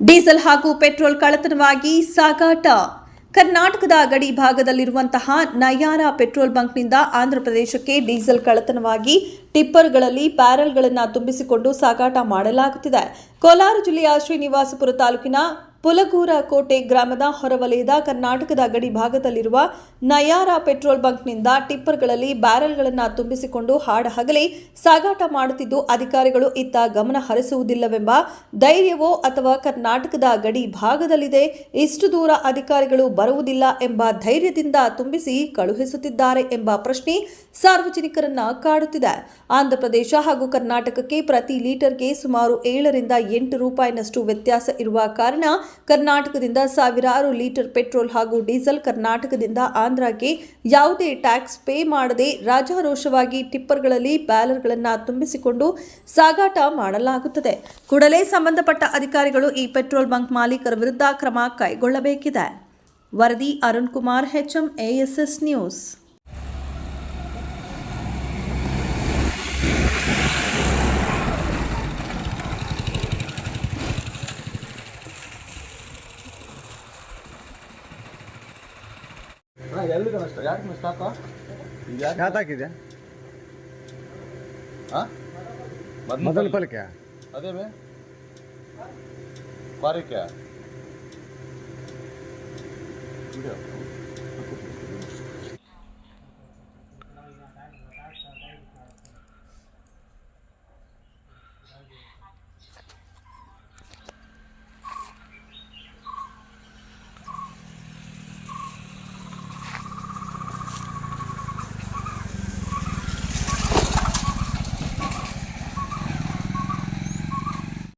Diesel ಹಾಗೂ petrol ಕಳತನವಾಗಿ ಸಾಗಾಟ. ಕರ್ನಾಟಕದ ಗಡಿ ಭಾಗದಲ್ಲಿರುವಂತಹ ನಯಾರ ಪೆಟ್ರೋಲ್ ಬಂಕ್ನಿಂದ ಆಂಧ್ರಪ್ರದೇಶಕ್ಕೆ ಡೀಸೆಲ್ ಕಳ್ಳತನವಾಗಿ ಟಿಪ್ಪರ್ಗಳಲ್ಲಿ ಪ್ಯಾರಲ್ಗಳನ್ನು ತುಂಬಿಸಿಕೊಂಡು ಸಾಗಾಟ ಮಾಡಲಾಗುತ್ತಿದೆ. ಕೋಲಾರ ಜಿಲ್ಲೆಯ ಶ್ರೀನಿವಾಸಪುರ ತಾಲೂಕಿನ ಪುಲಗೂರ ಕೋಟೆ ಗ್ರಾಮದ ಹೊರವಲಯದ ಕರ್ನಾಟಕದ ಗಡಿ ಭಾಗದಲ್ಲಿರುವ ನಯಾರ ಪೆಟ್ರೋಲ್ ಬಂಕ್ನಿಂದ ಟಿಪ್ಪರ್ಗಳಲ್ಲಿ ಬ್ಯಾರೆಲ್ಗಳನ್ನು ತುಂಬಿಸಿಕೊಂಡು ಹಾಡಹಗಲೇ, ಸಾಗಾಟ ಮಾಡುತ್ತಿದ್ದು ಅಧಿಕಾರಿಗಳು ಇತ್ತ ಗಮನ ಹರಿಸುವುದಿಲ್ಲವೆಂಬ ಧೈರ್ಯವೋ ಅಥವಾ ಕರ್ನಾಟಕದ ಗಡಿ ಭಾಗದಲ್ಲಿದೆ, ಇಷ್ಟು ದೂರ ಅಧಿಕಾರಿಗಳು ಬರುವುದಿಲ್ಲ ಎಂಬ ಧೈರ್ಯದಿಂದ ತುಂಬಿಸಿ ಕಳುಹಿಸುತ್ತಿದ್ದಾರೆ ಎಂಬ ಪ್ರಶ್ನೆ ಸಾರ್ವಜನಿಕರನ್ನ ಕಾಡುತ್ತಿದೆ. ಆಂಧ್ರಪ್ರದೇಶ ಹಾಗೂ ಕರ್ನಾಟಕಕ್ಕೆ ಪ್ರತಿ ಲೀಟರ್ಗೆ ಸುಮಾರು ಏಳರಿಂದ ಎಂಟು ರೂಪಾಯಿನಷ್ಟು ವ್ಯತ್ಯಾಸ ಇರುವ ಕಾರಣ ಕರ್ನಾಟಕದಿಂದ ಸಾವಿರಾರು ಲೀಟರ್ ಪೆಟ್ರೋಲ್ ಹಾಗೂ ಡೀಸೆಲ್ ಕರ್ನಾಟಕದಿಂದ ಆಂಧ್ರಕ್ಕೆ ಯಾವುದೇ ಟ್ಯಾಕ್ಸ್ ಪೇ ಮಾಡದೆ ರಾಜಾರೋಷವಾಗಿ ಟಿಪ್ಪರ್ಗಳಲ್ಲಿ ಬ್ಯಾಲರ್ಗಳನ್ನು ತುಂಬಿಸಿಕೊಂಡು ಸಾಗಾಟ ಮಾಡಲಾಗುತ್ತದೆ. ಕೂಡಲೇ ಸಂಬಂಧಪಟ್ಟ ಅಧಿಕಾರಿಗಳು ಈ ಪೆಟ್ರೋಲ್ ಬಂಕ್ ಮಾಲೀಕರ ವಿರುದ್ಧ ಕ್ರಮ ಕೈಗೊಳ್ಳಬೇಕಿದೆ. ವರದಿ Arun Kumar HM ASS news. ಎಲ್ಲಿದೆ ಮಿಸ್ಟರ್ ಯಾಕೆ ಮಿಸ್ ಸ್ಟಾಪ ಯಾಕೆ? ಯಾತಾಕಿದೆ ಹಾಂ ಮೊದಲ ಪಲಕೆ? ಅದೇ ಬೇ ಬಾರಿಕೆ ವಿಡಿಯೋ.